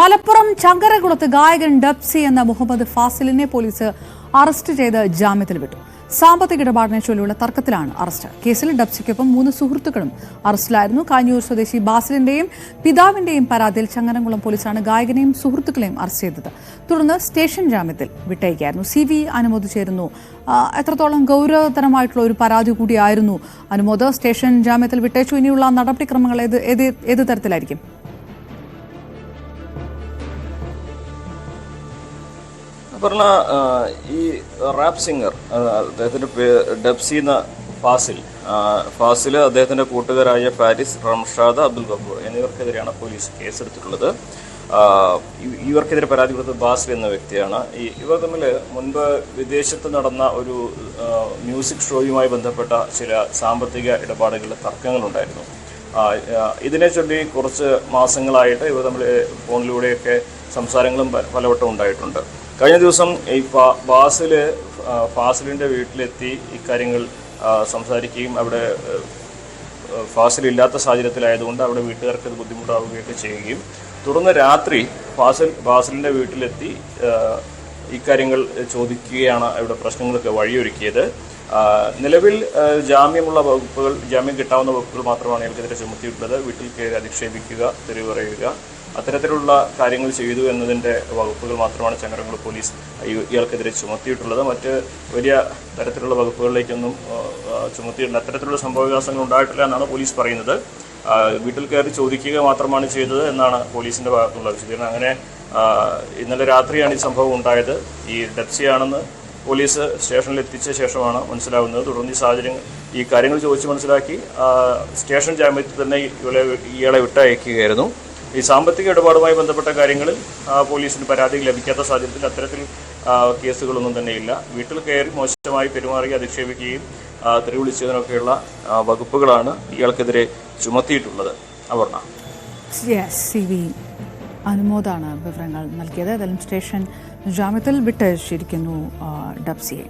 മലപ്പുറം ചങ്കരകുളത്ത് ഗായകൻ ഡബ്സി എന്ന Muhammad ഫാസിലിനെ police arrest ചെയ്ത് ജാമ്യത്തിൽ വിട്ടു. സാമ്പത്തിക ഇടപാടിനെ ചൊല്ലിയുള്ള തർക്കത്തിലാണ് അറസ്റ്റ്. കേസിൽ ഡബ്സിക്കൊപ്പം മൂന്ന് സുഹൃത്തുക്കളും അറസ്റ്റിലായിരുന്നു. കാഞ്ഞൂർ സ്വദേശി ബാസിലിന്റെയും പിതാവിന്റെയും പരാതിയിൽ ചങ്ങരംകുളം പോലീസാണ് ഗായകനെയും സുഹൃത്തുക്കളെയും അറസ്റ്റ് ചെയ്തത്. തുടർന്ന് സ്റ്റേഷൻ ജാമ്യത്തിൽ വിട്ടയക്കായിരുന്നു സി വി അനുമോദ് ചേരുന്നു. എത്രത്തോളം ഗൗരവതരമായിട്ടുള്ള ഒരു പരാതി കൂടിയായിരുന്നു അനുമോദ്. സ്റ്റേഷൻ ജാമ്യത്തിൽ വിട്ടയച്ചു ഇനിയുള്ള നടപടിക്രമങ്ങൾ ഏത് ഏത് തരത്തിലായിരിക്കും? പറഞ്ഞ ഈ റാപ്പ് സിംഗർ അദ്ദേഹത്തിന്റെ പേ- ഡബ്സി എന്ന ഫാസിൽ ഫാസിൽ അദ്ദേഹത്തിന്റെ കൂട്ടുകാരായ ഫാരിസ് റംഷാദ് അബ്ദുൽ ഗഫൂർ എന്നിവർക്കെതിരെയാണ് പോലീസ് കേസെടുത്തിട്ടുള്ളത്. ഇവർക്കെതിരെ പരാതി കൊടുത്തത് ബാസിൽ എന്ന വ്യക്തിയാണ്. ഈ ഇവർ തമ്മിൽ മുൻപ് വിദേശത്ത് നടന്ന ഒരു മ്യൂസിക് ഷോയുമായി ബന്ധപ്പെട്ട ചില സാമ്പത്തിക ഇടപാടുകളിൽ തർക്കങ്ങളുണ്ടായിരുന്നു. ഇതിനെ ചൊല്ലി കുറച്ച് മാസങ്ങളായിട്ട് ഇവർ തമ്മിൽ ഫോണിലൂടെയൊക്കെ സംസാരങ്ങളും പലവട്ടം ഉണ്ടായിട്ടുണ്ട്. കഴിഞ്ഞ ദിവസം ഈ ഫാ- ഫാസിലിന്റെ വീട്ടിലെത്തി ഇക്കാര്യങ്ങൾ സംസാരിക്കുകയും അവിടെ ഫാസിൽ ഇല്ലാത്ത സാഹചര്യത്തിലായതുകൊണ്ട് അവിടെ വീട്ടുകാർക്ക് അത് ബുദ്ധിമുട്ടാവുകയൊക്കെ ചെയ്യുകയും തുടർന്ന് രാത്രി ഫാസിൽ ഫാസിലിന്റെ വീട്ടിലെത്തി ഇക്കാര്യങ്ങൾ ചോദിക്കുകയാണ് ഇവിടെ പ്രശ്നങ്ങൾക്ക് വഴിയൊരുക്കിയത്. നിലവിൽ ജാമ്യമുള്ള വകുപ്പുകൾ ജാമ്യം കിട്ടാവുന്ന വകുപ്പുകൾ മാത്രമാണ് ഇയാൾക്കെതിരെ ചുമത്തിയിട്ടുള്ളത്. വീട്ടിൽ കയറി അധിക്ഷേപിക്കുക തെരുവ് പറയുക. അത്തരത്തിലുള്ള കാര്യങ്ങൾ ചെയ്തു എന്നതിന്റെ വകുപ്പുകൾ മാത്രമാണ് ചങ്ങരങ്ങൾ പോലീസ് ഇയാൾക്കെതിരെ ചുമത്തിയിട്ടുള്ളത്. മറ്റ് വലിയ തരത്തിലുള്ള വകുപ്പുകളിലേക്കൊന്നും ചുമത്തിയിട്ടുണ്ട്. അത്തരത്തിലുള്ള സംഭവവികാസങ്ങൾ ഉണ്ടായിട്ടില്ല എന്നാണ് പോലീസ് പറയുന്നത്. വീട്ടിൽ കയറി ചോദിക്കുക മാത്രമാണ് ചെയ്തത് എന്നാണ് പോലീസിന്റെ ഭാഗത്തുള്ള വിശദീകരണം. അങ്ങനെ ഇന്നലെ രാത്രിയാണ് ഈ സംഭവം ഉണ്ടായത്. ഈ ഡെപ്സിയാണെന്ന് പോലീസ് സ്റ്റേഷനിൽ എത്തിച്ച ശേഷമാണ് മനസ്സിലാവുന്നത്. തുടർന്ന് ഈ സാഹചര്യം ഈ കാര്യങ്ങൾ ചോദിച്ച് മനസ്സിലാക്കി സ്റ്റേഷൻ ജാമ്യത്തിൽ തന്നെ ഇവളെ ഇയാളെ വിട്ടയക്കുകയായിരുന്നു. ഈ സാമ്പത്തിക ഇടപാടുമായി ബന്ധപ്പെട്ട കാര്യങ്ങളിൽ പോലീസിന് പരാതി ലഭിക്കാത്ത സാഹചര്യത്തിൽ അത്തരത്തിൽ കേസുകളൊന്നും തന്നെയില്ല വീട്ടിൽ കയറി മോശമായി പെരുമാറി അധിക്ഷേപിക്കുകയും തെരുവിളിച്ചതിനൊക്കെയുള്ള വകുപ്പുകളാണ് ഇയാൾക്കെതിരെ ചുമത്തിയിട്ടുള്ളത്. അപർണ. അനുമോദാണ് വിവരങ്ങൾ നൽകിയത്. ഏതായാലും സ്റ്റേഷൻ ജാമ്യത്തിൽ വിട്ടയച്ചിരിക്കുന്നു ഡബ്സിയെ